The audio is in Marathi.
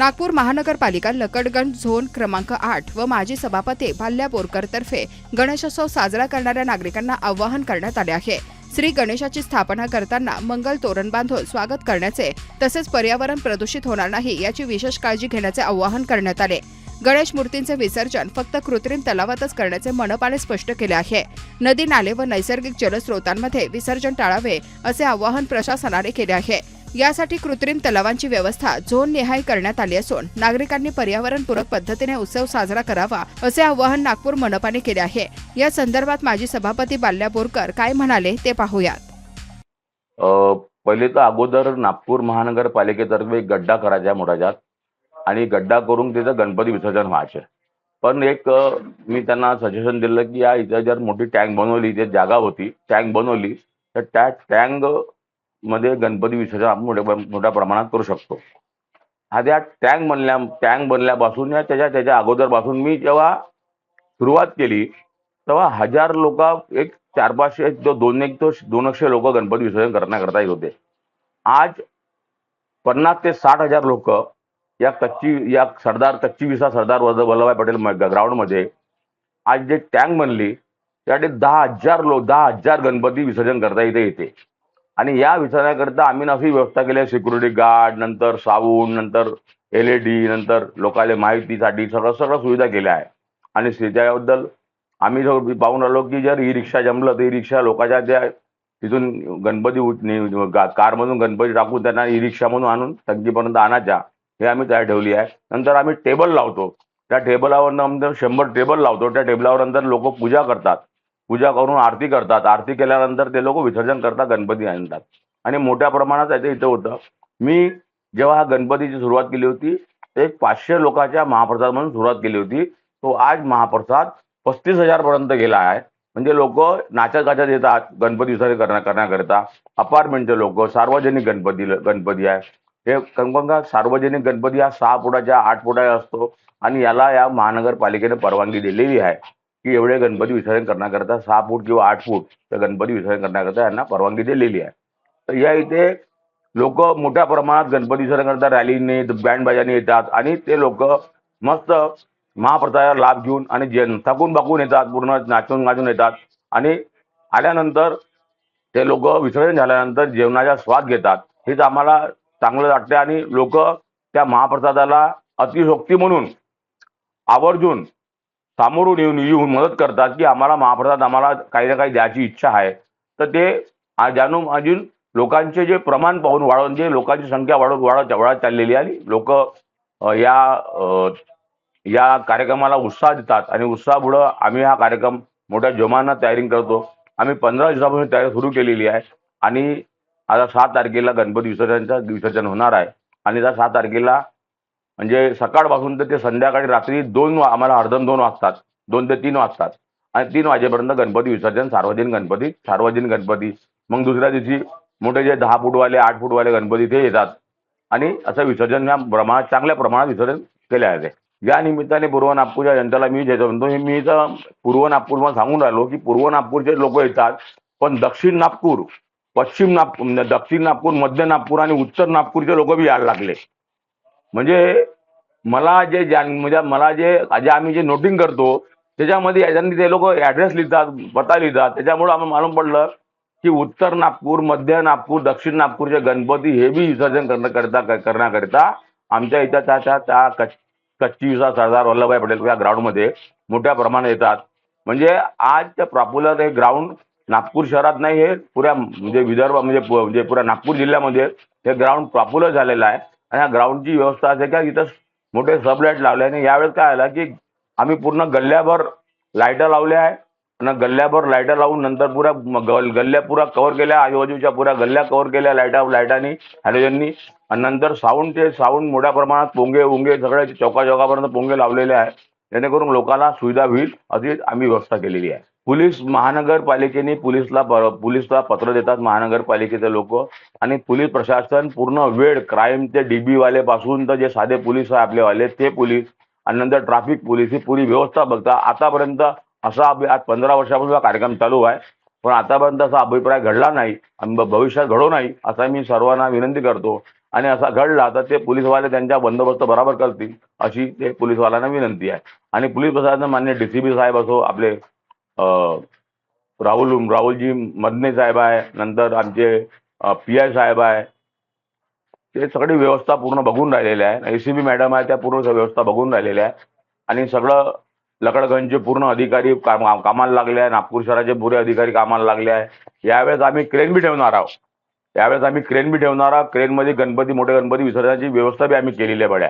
नागपूर महानगरपालिका लकडगंज झोन क्रमांक आठ व माजी सभापती भाल्या बोरकरतर्फे गणेशोत्सव साजरा करणाऱ्या नागरिकांना आवाहन करण्यात आले आहे. श्री गणेशाची स्थापना करताना मंगल तोरण बांधून स्वागत करण्याचे तसेच पर्यावरण प्रदूषित होणार नाही याची विशेष काळजी घेण्याचे आवाहन करण्यात आले. गणेश मूर्तींचे विसर्जन फक्त कृत्रिम तलावातच करण्याचे मनपाने स्पष्ट केले आहे. नदी नाले व नैसर्गिक जलस्रोतांमध्ये विसर्जन टाळावे असे आवाहन प्रशासनाने केले आहे. यासाठी कृत्रिम तलावांची व्यवस्था झोन निहाय करण्यात आली असून नागरिकांनी पर्यावरणपूरक पद्धतीने उत्सव साजरा करावा असे आवाहन नागपूर मनपाने केले आहे. या संदर्भात माजी सभापती बाल्या बोरकर काय म्हणाले ते पाहूयात. पहिले तर अगोदर नागपूर महानगरपालिकेतर्फे एक गड्डा करायचा मोठाच्यात आणि गड्डा करून तिथं गणपती विसर्जन व्हायचे. पण एक मी त्यांना सजेशन दिलं की या इथं जर मोठी टँक बनवली इथे जागा होती टँक बनवली तर त्या टँक मध्ये गणपती विसर्जन आपण मोठ्या मोठ्या प्रमाणात करू शकतो. हा त्या टँक बनल्या टँक बनल्यापासून या त्याच्या त्याच्या अगोदरपासून मी जेव्हा सुरुवात केली तेव्हा हजार लोक एक चार पाचशे जो दोन एक तो दोनशे लोक गणपती विसर्जन करण्याकरता येत होते. आज पन्नास ते साठ हजार लोक या कच्ची या सरदार कच्ची विसा सरदार वल्लभभाई पटेल ग्राउंडमध्ये आज जे टँक बनली त्यासाठी दहा हजार लोक दहा हजार गणपती विसर्जन करता इथे येते. आणि या विसर्जनाकरता आम्ही अशी व्यवस्था केली आहे. सिक्युरिटी गार्ड नंतर साबून नंतर एल ई डी नंतर लोकांना माहितीसाठी सगळं सगळं सुविधा केल्या आहे. आणि त्याच्याबद्दल आम्ही जो पाहून आलो की जर ई रिक्षा जमलं तर ई रिक्षा लोकांच्या त्या तिथून गणपती कारमधून गणपती टाकून त्यांना ई रिक्षामधून आणून टंकीपर्यंत आणायच्या. हे आम्ही तयार ठेवली आहे. नंतर आम्ही टेबल लावतो. त्या टेबलावर नंतर शंभर टेबल लावतो. त्या टेबलावर नंतर लोक पूजा करतात. पूजा करून आरती करतात. आरती केल्यानंतर ते लोक विसर्जन करतात गणपती आणतात. आणि मोठ्या प्रमाणात याचं इथं होतं. मी जेव्हा हा गणपतीची सुरुवात केली होती एक पाचशे लोकांच्या महाप्रसाद म्हणून सुरुवात केली होती. तो आज महाप्रसाद पस्तीस हजार पर्यंत गेला आहे. म्हणजे लोक नाचत गाचत येतात गणपती विसर्जन करण्या करण्याकरिता. अपार्टमेंटचे लोक सार्वजनिक गणपती गणपती आहे. हे कन्फर्म सार्वजनिक गणपती हा सहा फुटाच्या आठ फुटाचा असतो. आणि याला या महानगरपालिकेने परवानगी दिलेली आहे. की एवढे गणपती विसर्जन करण्याकरता सहा फूट किंवा आठ फूट तर गणपती विसर्जन करण्याकरता यांना परवानगी दिलेली आहे. तर या इथे लोक मोठ्या प्रमाणात गणपती विसर्जन करता रॅलीने बँड बाजाने येतात आणि ते लोक मस्त महाप्रसादाचा लाभ घेऊन आणि जे थकून बाकून येतात पूर्ण नाचून नाचून येतात आणि आल्यानंतर ते लोक विसर्जन झाल्यानंतर जेवणाचा स्वाद घेतात. हेच आम्हाला चांगलं वाटते आणि लोक त्या महाप्रसादाला अतिशोक्ती म्हणून आवर्जून सामोरून येऊन येऊन मदत करतात की आम्हाला महाप्रसाद आम्हाला काही ना काही द्यायची इच्छा आहे. तर ते जाणून अजून लोकांचे जे प्रमाण पाहून वाढवून जे लोकांची संख्या वाढत वाढत वाढत चाललेली आहे आणि लोक या या कार्यक्रमाला उत्साह देतात. आणि उत्साहामुळं आम्ही हा कार्यक्रम मोठ्या जोमानं तयारी करतो. आम्ही पंधरा दिवसापासून तयारी सुरू केलेली आहे. आणि आता सात तारखेला गणपती विसर्जनचं विसर्जन होणार आहे. आणि त्या सात तारखेला म्हणजे सकाळपासून तर ते संध्याकाळी रात्री दोन आम्हाला अर्धन दोन वाजतात. दोन ते तीन वाजतात. आणि तीन वाजेपर्यंत गणपती विसर्जन सार्वजनिक गणपती सार्वजनिक गणपती. मग दुसऱ्या दिवशी मोठे जे दहा फूटवाले आठ फूटवाले गणपती ते येतात. आणि असं विसर्जन या प्रमाणात चांगल्या प्रमाणात विसर्जन केले आहे या निमित्ताने पूर्व नागपूरच्या जनतेला मी जे म्हणतो हे मी तर पूर्व नागपूरमध्ये सांगून राहिलो की पूर्व नागपूरचे लोक येतात पण दक्षिण नागपूर पश्चिम नागपूर म्हणजे दक्षिण नागपूर मध्य नागपूर आणि उत्तर नागपूरचे लोक बी यायला लागले. म्हणजे मला जे म्हणजे मला जे जे आम्ही जे नोटिंग करतो त्याच्यामध्ये याच्यानी ते लोक ॲड्रेस लिहितात पत्ता लिहितात. त्याच्यामुळे आम्हाला मालूम पडलं की उत्तर नागपूर मध्य नागपूर दक्षिण नागपूरचे गणपती हे बी विसर्जन करण्याकरिता करण्याकरिता आमच्या इथं त्या त्या त्या कच कच्ची विसा सरदार वल्लभभाई पटेल या ग्राउंडमध्ये मोठ्या प्रमाणात येतात. म्हणजे आज ते प्रॉप्युलर हे ग्राउंड नागपूर शहरात नाही हे पुऱ्या म्हणजे विदर्भ म्हणजे म्हणजे पुऱ्या नागपूर जिल्ह्यामध्ये हे ग्राउंड पॉप्युलर झालेलं आहे. आणि या ग्राउंडची व्यवस्था असे का इथं मोठे सबलाईट लावले आणि यावेळेस काय आलं की आम्ही पूर्ण गल्ल्याभर लाईटं लावल्या आहे. आणि गल्ल्याभर लाईटं लावून नंतर पुऱ्या गल- गल्ल्या पुरा कव्हर केल्या आजूबाजूच्या पुऱ्या गल्ल्या कव्हर केल्या लाईटा लाईटांनी हॅलोजननी आणि नंतर साऊंडचे साऊंड मोठ्या प्रमाणात पोंगे उंगे सगळे चौका चौकापर्यंत पोंगे लावलेले आहे. जेणेकरून लोकांना सुविधा होईल अशी आम्ही व्यवस्था केलेली आहे. पोलीस महानगरपालिकेने पोलीसला पोलीसला पत्र देतात महानगरपालिकेचे लोक. आणि पोलीस प्रशासन पूर्ण वेळ क्राईमचे डीबी वाले पासून तर जे साधे पोलीस आहे आपलेवाले ते पोलीस आणि नंतर ट्रॅफिक पोलीस ही पुरी व्यवस्था बघता. आतापर्यंत असा आज पंधरा वर्षापासून हा कार्यक्रम चालू आहे. पण आतापर्यंत असा अभिप्राय घडला नाही आणि भविष्यात घडो नाही असा मी सर्वांना विनंती करतो. आणि असा घडला तर ते पोलीसवाले त्यांच्या बंदोबस्त बरोबर करतील अशी ते पोलीसवाल्यांना विनंती आहे. आणि पोलीस प्रशासन मान्य डी सी बी साहेब असो आपले राहुल राहुलजी मदने साहेब आहे नंतर आमचे पी आय साहेब आहे. ते सगळी व्यवस्था पूर्ण बघून राहिलेल्या आहे एसीबी मॅडम आहे त्या पूर्ण व्यवस्था बघून राहिलेल्या आहे आणि सगळं लकडगंजचे पूर्ण अधिकारी काम कामाला लागले आहे नागपूर शहराचे पुरे अधिकारी कामाला लागले आहे यावेळेस आम्ही क्रेन बी ठेवणार आहोत. यावेळेस आम्ही क्रेन बी ठेवणार आहोत. क्रेनमध्ये गणपती मोठे गणपती विसर्जनाची व्यवस्था बी आम्ही केलेली आहे बड्या.